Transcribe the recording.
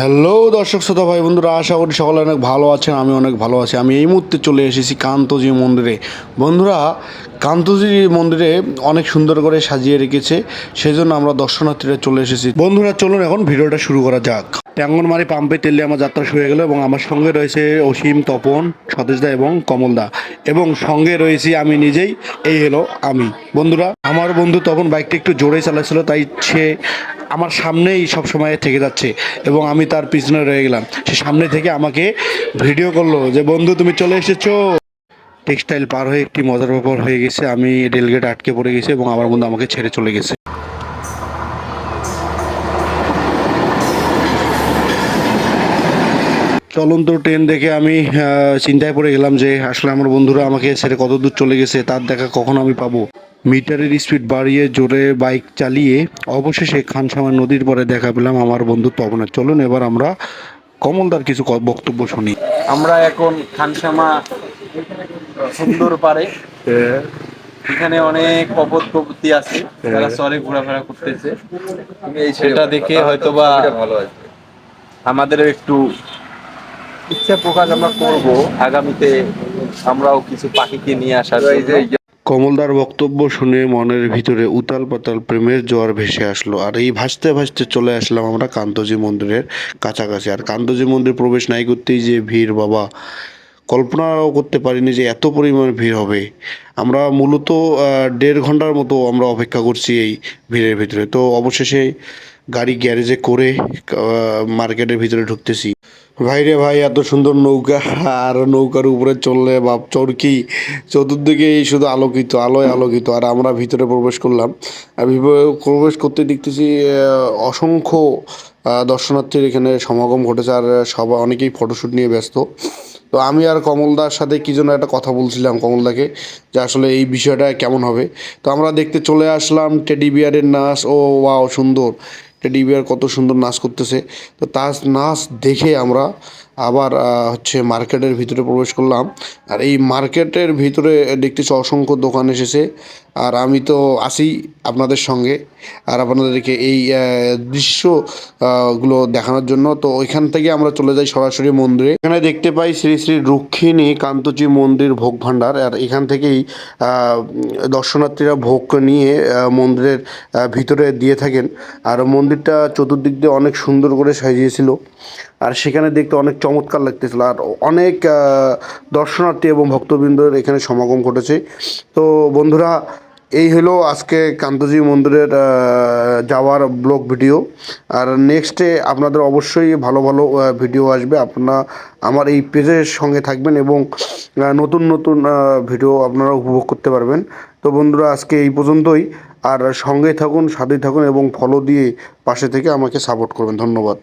Hello দর্শক শ্রোতা ভাই বন্ধুরা, আশা করি সকলে অনেক ভালো আছেন, আমি অনেক ভালো আছি। আমি এই মুহূর্তে চলে এসেছি কান্তজি মন্দিরে। বন্ধুরা, কান্তজি মন্দিরে অনেক সুন্দর করে সাজিয়ে রেখেছে, সেজন্য আমরা দর্শনার্থীরা চলে এসেছি। বন্ধুরা, চলুন এখন ভিডিওটা শুরু করা যাক। ট্যাঙ্গনমারি পাম্পে তেলে আমার যাত্রা শুরু হয়ে গেল এবং আমার সঙ্গে রয়েছে অসীম, তপন সতেশদা এবং কমলদা। এবং সঙ্গে রয়েছি আমি নিজেই, এই হলো আমি। বন্ধুরা, আমার বন্ধু তপন বাইকটা একটু জোরে চালাচ্ছিল, তাই সে আমার সামনেই সব সময় থেকে যাচ্ছে এবং আমি তার পিছনে রয়ে গেলাম। সে সামনে থেকে আমাকে ভিডিও করল যে, বন্ধু, তুমি চলে এসেছ? টেক্সটাইল পার হয়ে একটি মজার ব্যাপার হয়ে গেছে। আমি রেলগেট আটকে পড়ে গেছি এবং আমার বন্ধু আমাকে ছেড়ে চলে গেছে। চলন্ত ট্রেন দেখে আমি চিন্তায় পড়ে গেলাম যে আসলে আমার বন্ধুরা আমাকে ছেড়ে কত দূর চলে গেছে তার দেখা কখন আমি পাবো। মিটারের স্পিড বাড়িয়ে জোরে বাইক চালিয়ে অবশেষে খানসামা নদীর পরে দেখা পেলাম আমার বন্ধু তপনের চলুন এবার আমরা কমলদার কিছু বক্তব্য শুনি। আমরা এখন খানসামা সুন্দর পারে এখানে অনেক কপত কপতি আছে তারা চরে ঘোরাফেরা করতেছে। সেটা দেখে হয়তোবা আমাদের একটু ইচ্ছা প্রকাশ আমরা করব। আগামীতে আমরাও কিছু পাখিকে নিয়ে আসার কমলদার বক্তব্য শুনে মনের ভিতরে উতাল পাতাল প্রেমের জোয়ার ভেসে আসলো। আর এই ভাসতে ভাসতে চলে আসলাম আমরা কান্তজি মন্দিরের কাছাকাছি। আর কান্তজি মন্দির প্রবেশ নাই করতেই যে ভিড় বাবা। কল্পনাও করতে পারিনি যে এত পরিমাণ ভিড় হবে। আমরা মূলত দেড় ঘণ্টার মতো আমরা অপেক্ষা করছি এই ভিড়ের ভিতরে। তো অবশেষে গাড়ি গ্যারেজে করে মার্কেটের ভিতরে ঢুকতেছি। ভাই রে ভাই, এত সুন্দর নৌকা আর নৌকার উপরে চললে বাপ চরকি চতুর্দিকে শুধু আলোকিত, আলোয় আলোকিত। আর আমরা ভিতরে প্রবেশ করলাম। আর প্রবেশ করতে দেখতেছি অসংখ্য দর্শনার্থীর এখানে সমাগম ঘটেছে। আর সবাই, অনেকেই ফটোশ্যুট নিয়ে ব্যস্ত। তো আমি আর কমলদার সাথে কী জন্য একটা কথা বলছিলাম কমলদাকে যে আসলে এই বিষয়টা কেমন হবে। তো আমরা দেখতে চলে আসলাম টেডি বিয়ারের নাচ। ও, ওয়াও, সুন্দর। টেডি বিয়ার কত সুন্দর নাচ করতেছে। তো তার নাচ দেখে আমরা আবার হচ্ছে মার্কেটের ভিতরে প্রবেশ করলাম। আর এই মার্কেটের ভিতরে দেখতেছি অসংখ্য দোকান এসেছে। আর আমি তো আসি আপনাদের সঙ্গে। আর আপনাদেরকে এই আহ, দৃশ্যগুলো দেখানোর জন্য। তো ওইখান থেকে আমরা চলে যাই সরাসরি মন্দিরে। এখানে দেখতে পাই শ্রী শ্রী রুক্মিণী কান্তজি মন্দির ভোগ ভাণ্ডার। আর এখান থেকেই দর্শনার্থীরা ভোগ নিয়ে মন্দিরের ভিতরে দিয়ে থাকেন। আর মন্দিরটা চতুর্দিক দিয়ে অনেক সুন্দর করে সাজিয়েছিল। আর সেখানে দেখতে অনেক চমৎকার লাগতেছিল। আর অনেক দর্শনার্থী এবং ভক্তবৃন্দের এখানে সমাগম ঘটেছে। তো বন্ধুরা, এই হলো আজকে কান্তজি মন্দিরের যাওয়ার ব্লগ ভিডিও। আর নেক্সটে আপনাদের অবশ্যই ভালো ভালো ভিডিও আসবে। আপনারা আমার এই পেজের সঙ্গে থাকবেন এবং নতুন নতুন ভিডিও আপনারা উপভোগ করতে পারবেন। তো বন্ধুরা, আজকে এই পর্যন্তই। আর সঙ্গে থাকুন সাথে থাকুন এবং ফলো দিয়ে পাশে থেকে আমাকে সাপোর্ট করবেন। ধন্যবাদ।